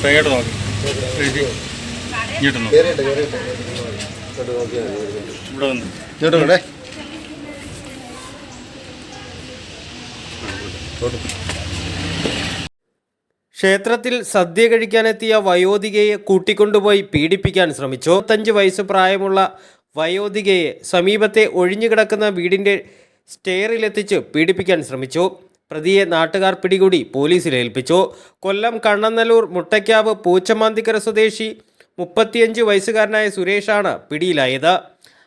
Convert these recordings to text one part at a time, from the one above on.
ഇങ്ങോട്ട് നോക്കി. എഴുതി ഇങ്ങോട്ട് നോക്കി ഇങ്ങോട്ട് ഇവിടെ വന്ന്. ഇങ്ങോട്ട് വേണേ ക്ഷേത്രത്തിൽ സദ്യ കഴിക്കാനെത്തിയ വയോധികയെ കൂട്ടിക്കൊണ്ടുപോയി പീഡിപ്പിക്കാൻ ശ്രമിച്ചു. പത്തഞ്ച് വയസ്സ് പ്രായമുള്ള വയോധികയെ സമീപത്തെ ഒഴിഞ്ഞുകിടക്കുന്ന വീടിന്റെ സ്റ്റെയറിലെത്തിച്ച് പീഡിപ്പിക്കാൻ ശ്രമിച്ചു. പ്രതിയെ നാട്ടുകാർ പിടികൂടി പോലീസിൽ ഏൽപ്പിച്ചു. കൊല്ലം കണ്ണനല്ലൂർ മുട്ടയ്ക്കാവ് പൂച്ചമാന്തിക്കര സ്വദേശി മുപ്പത്തിയഞ്ച് വയസ്സുകാരനായ സുരേഷാണ് പിടിയിലായത്.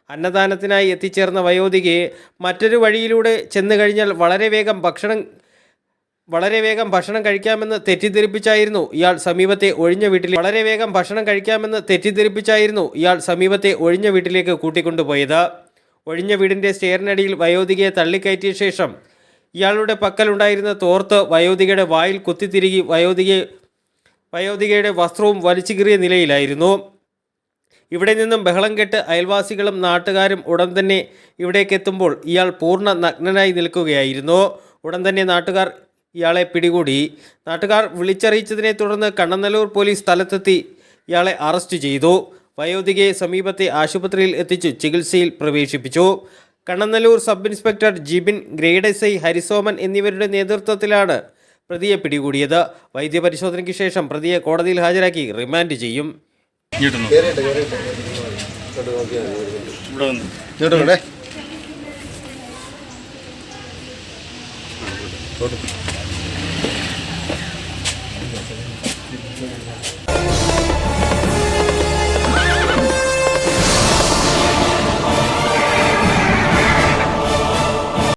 അന്നദാനത്തിനായി എത്തിച്ചേർന്ന വയോധികയെ മറ്റൊരു വഴിയിലൂടെ ചെന്നു കഴിഞ്ഞാൽ വളരെ വേഗം ഭക്ഷണം വളരെ വേഗം ഭക്ഷണം കഴിക്കാമെന്ന് തെറ്റിദ്ധരിപ്പിച്ചായിരുന്നു ഇയാൾ സമീപത്തെ ഒഴിഞ്ഞ വീട്ടിൽ വളരെ വേഗം ഭക്ഷണം കഴിക്കാമെന്ന് തെറ്റിദ്ധരിപ്പിച്ചായിരുന്നു ഇയാൾ സമീപത്തെ ഒഴിഞ്ഞ വീട്ടിലേക്ക് കൂട്ടിക്കൊണ്ടുപോയത്. ഒഴിഞ്ഞ വീടിന്റെ സ്റ്റെയറിനടിയിൽ വയോധികയെ തള്ളിക്കയറ്റിയ ശേഷം ഇയാളുടെ പക്കലുണ്ടായിരുന്ന തോർത്ത് വയോധികയുടെ വായിൽ കുത്തിത്തിരുകി വയോധികയെ വയോധികയുടെ വസ്ത്രവും വലിച്ചുകീറിയ നിലയിലായിരുന്നു. ഇവിടെ നിന്നും ബഹളം കെട്ട് അയൽവാസികളും നാട്ടുകാരും ഉടൻ തന്നെ ഇവിടേക്ക് എത്തുമ്പോൾ ഇയാൾ പൂർണ നഗ്നനായി നിൽക്കുകയായിരുന്നു. ഉടൻ തന്നെ നാട്ടുകാർ ഇയാളെ പിടികൂടി. നാട്ടുകാർ വിളിച്ചറിയിച്ചതിനെ തുടർന്ന് കണ്ണനല്ലൂർ പോലീസ് സ്ഥലത്തെത്തി ഇയാളെ അറസ്റ്റ് ചെയ്തു. വയോധികയെ സമീപത്തെ ആശുപത്രിയിൽ എത്തിച്ചു ചികിത്സയിൽ പ്രവേശിപ്പിച്ചു. Kannanallur sub inspector Jibin grade S I Harisoman എന്നിവരുടെ നേതൃത്വത്തിലാണ് പ്രതിയെ പിടികൂടിയത്. വൈദ്യപരിശോധനയ്ക്ക് ശേഷം പ്രതിയെ കോടതിയിൽ ഹാജരാക്കി റിമാൻഡ് ചെയ്യും. ഇവിടെ. ചെയ്യുന്നുണ്ട്